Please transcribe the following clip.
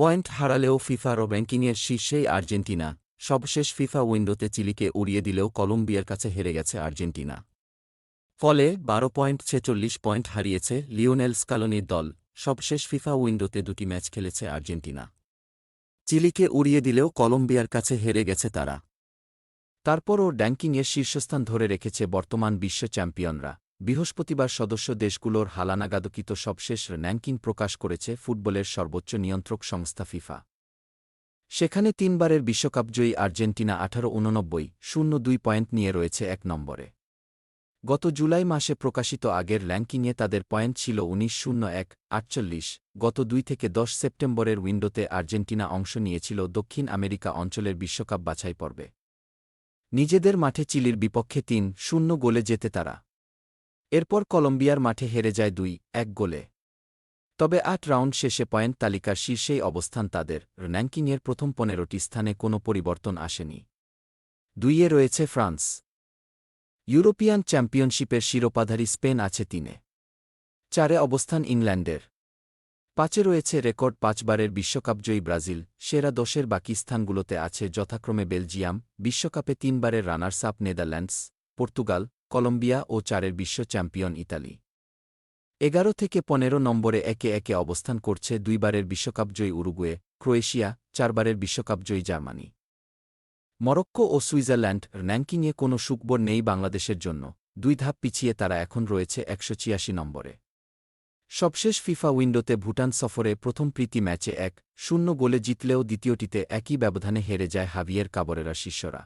Point হারালেও ফিফার র্যাঙ্কিংয়ের শীর্ষেই Argentina. সবশেষ FIFA উইন্ডোতে চিলিকে উড়িয়ে দিলেও কলম্বিয়ার কাছে হেরে গেছে আর্জেন্টিনা। ফলে বারো পয়েন্ট ছেচল্লিশ পয়েন্ট হারিয়েছে লিওনেল স্কালোনির দল। সবশেষ ফিফা উইন্ডোতে দুটি ম্যাচ খেলেছে আর্জেন্টিনা। চিলিকে উড়িয়ে দিলেও কলম্বিয়ার কাছে হেরে গেছে তারা। তারপরও ড্যাঙ্কিংয়ের শীর্ষস্থান ধরে রেখেছে বর্তমান বিশ্ব চ্যাম্পিয়নরা। বৃহস্পতিবার সদস্য দেশগুলোর হালানাগাদকিত সবশেষ র্যাঙ্কিং প্রকাশ করেছে ফুটবলের সর্বোচ্চ নিয়ন্ত্রক সংস্থা ফিফা। সেখানে তিনবারের বিশ্বকাপজয়ী আর্জেন্টিনা আঠারো উননব্বই, শূন্য দুই পয়েন্ট নিয়ে রয়েছে এক নম্বরে। গত জুলাই মাসে প্রকাশিত আগের র্যাঙ্কিংয়ে তাদের পয়েন্ট ছিল উনিশ শূন্য এক, আটচল্লিশ। গত দুই থেকে দশ সেপ্টেম্বরের উইন্ডোতে আর্জেন্টিনা অংশ নিয়েছিল দক্ষিণ আমেরিকা অঞ্চলের বিশ্বকাপ বাছাই পর্বে নিজেদের মাঠে চিলির বিপক্ষে তিন, শূন্য গোলে যেতে তারা। এরপর কলম্বিয়ার মাঠে হেরে যায় দুই, এক গোলে। তবে আট রাউন্ড শেষে পয়েন্ট তালিকার শীর্ষেই অবস্থান তাদের র্যাঙ্কিংয়ের প্রথম পনেরোটি স্থানে কোনো পরিবর্তন আসেনি। দুইয়ে রয়েছে ফ্রান্স। ইউরোপিয়ান চ্যাম্পিয়নশিপের শিরোপাধারী স্পেন আছে তিনে। চারে অবস্থান ইংল্যান্ডের। পাঁচে রয়েছে রেকর্ড পাঁচবারের বিশ্বকাপজয়ী ব্রাজিল, সেরা দশের বাকি স্থানগুলোতে আছে যথাক্রমে বেলজিয়াম, বিশ্বকাপে তিনবারের runners up Netherlands, Portugal Colombia ও চারের বিশ্ব চ্যাম্পিয়ন ইতালি। এগারো থেকে পনেরো নম্বরে একে একে অবস্থান করছে দুইবারের বিশ্বকাপজয়ী উরুগুয়ে, ক্রোয়েশিয়া, চারবারের বিশ্বকাপজয়ী জার্মানি। মরক্কো ও সুইজারল্যান্ড র্যাঙ্কিংয়ে কোনো সুকবর নেই বাংলাদেশের জন্য, দুই ধাপ পিছিয়ে তারা এখন রয়েছে একশো ছিয়াশি নম্বরে। সবশেষ ফিফা উইন্ডোতে ভুটান সফরে প্রথম প্রীতি ম্যাচে এক শূন্য গোলে জিতলেও দ্বিতীয়টিতে একই ব্যবধানে হেরে যায় হাভিয়ের কাবরেরা শিষ্যরা।